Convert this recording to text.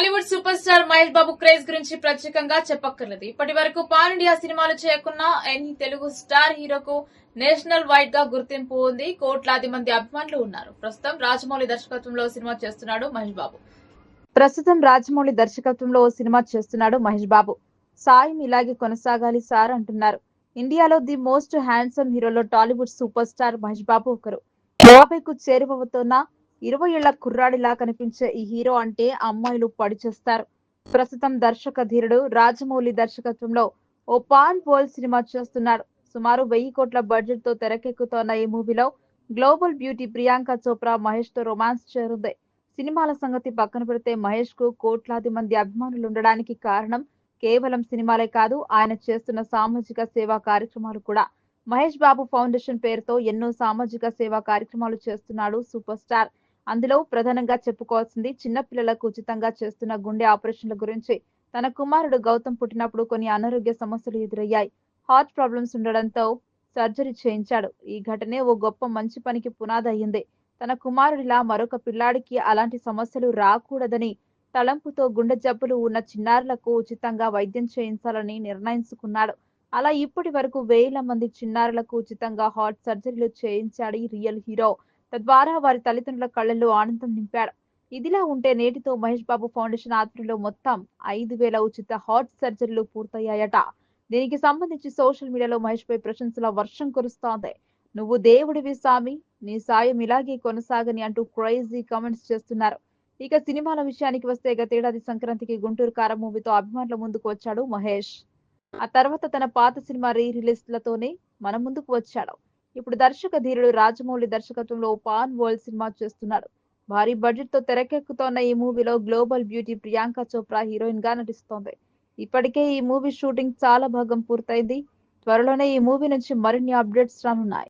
Tollywood super star Mahesh Babu craze గురించి ప్రత్యేకంగా చెప్పక్కర్లేదు. ఇప్పటి వరకు పాన్ ఇండియా సినిమాలు చేయకున్న ఎన్ని తెలుగు స్టార్ హీరోకు నేషనల్ వైడ్గా గుర్తింపు ఉంది. కోట్లాది మంది అభిమానులు ఉన్నారు. ప్రస్తుతం రాజమౌళి దర్శకత్వంలో సినిమా చేస్తున్నాడు మహేష్ బాబు. ప్రస్తుతం రాజమౌళి దర్శకత్వంలో ఓ సినిమా చేస్తున్నాడు మహేష్ బాబు. సాయం ఇలాగే కొనసాగాలి సార్ అంటున్నారు. ఇండియాలో the most handsome హీరోలో Tollywood super star Mahesh Babu ఒకరు. యాభైకు చేరువవుతున్న ఇరవై ఏళ్ళ కుర్రాడిలా కనిపించే ఈ హీరో అంటే అమ్మాయిలు పడి చేస్తారు ప్రస్తుతం దర్శక ధీరుడు రాజమౌళి దర్శకత్వంలో ఓ పాన్ బోల్ సినిమా చేస్తున్నాడు సుమారు వెయ్యి కోట్ల బడ్జెట్తో తెరకెక్కుతోన్న ఈ మూవీలో గ్లోబల్ బ్యూటీ ప్రియాంక చోప్రా మహేష్తో రొమాన్స్ చేరుంది. సినిమాల సంగతి పక్కన పెడితే మహేష్కు కోట్లాది మంది అభిమానులు ఉండడానికి కారణం కేవలం సినిమాలే కాదు ఆయన చేస్తున్న సామాజిక సేవా కార్యక్రమాలు కూడా. మహేష్ బాబు ఫౌండేషన్ పేరుతో ఎన్నో సామాజిక సేవా కార్యక్రమాలు చేస్తున్నాడు సూపర్ స్టార్. అందులో ప్రధానంగా చెప్పుకోవాల్సింది చిన్నపిల్లలకు ఉచితంగా చేస్తున్న గుండె ఆపరేషన్ల గురించి. తన కుమారుడు గౌతమ్ పుట్టినప్పుడు కొన్ని అనారోగ్య సమస్యలు ఎదురయ్యాయి. హార్ట్ ప్రాబ్లమ్స్ ఉండడంతో సర్జరీ చేయించాడు. ఈ ఘటనే ఓ గొప్ప మంచి పనికి పునాది అయ్యింది. తన కుమారుడిలా మరొక పిల్లాడికి అలాంటి సమస్యలు రాకూడదని తలంపుతో గుండె జబ్బులు ఉన్న చిన్నారులకు ఉచితంగా వైద్యం చేయించాలని నిర్ణయించుకున్నాడు. అలా ఇప్పటి వరకు వేల మంది చిన్నారులకు ఉచితంగా హార్ట్ సర్జరీలు చేయించాడు ఈ రియల్ హీరో. తద్వారా వారి తల్లిదండ్రుల కళ్ళల్లో ఆనందం నింపాడు. ఇదిలా ఉంటే నేటితో మహేష్ బాబు ఫౌండేషన్ ఆధ్వర్యంలో మొత్తం ఐదు వేల ఉచిత హార్ట్ సర్జరీలు పూర్తయ్యాయట. దీనికి సంబంధించి సోషల్ మీడియాలో మహేష్ పై ప్రశంసల వర్షం కురుస్తోంది. నువ్వు దేవుడివి స్వామి నీ సాయం ఇలాగే కొనసాగని అంటూ క్రైజీ కామెంట్స్ చేస్తున్నారు. ఇక సినిమాల విషయానికి వస్తే గతేడాది సంక్రాంతికి గుంటూరు కార మూవీతో అభిమానుల ముందుకు వచ్చాడు మహేష్. ఆ తర్వాత తన పాత సినిమా రీ రిలీజ్లతోనే మన ముందుకు వచ్చాడు. ఇప్పుడు దర్శక ధీరుడు రాజమౌళి దర్శకత్వంలో పాన్ వరల్డ్ సినిమా చేస్తున్నారు. భారీ బడ్జెట్తో తెరకెక్కుతోన్న ఈ మూవీలో గ్లోబల్ బ్యూటీ ప్రియాంక చోప్రా హీరోయిన్గా నటిస్తోంది. ఇప్పటికే ఈ మూవీ షూటింగ్ చాలా భాగం పూర్తయింది. త్వరలోనే ఈ మూవీ నుంచి మరిన్ని అప్డేట్స్ రానున్నాయి.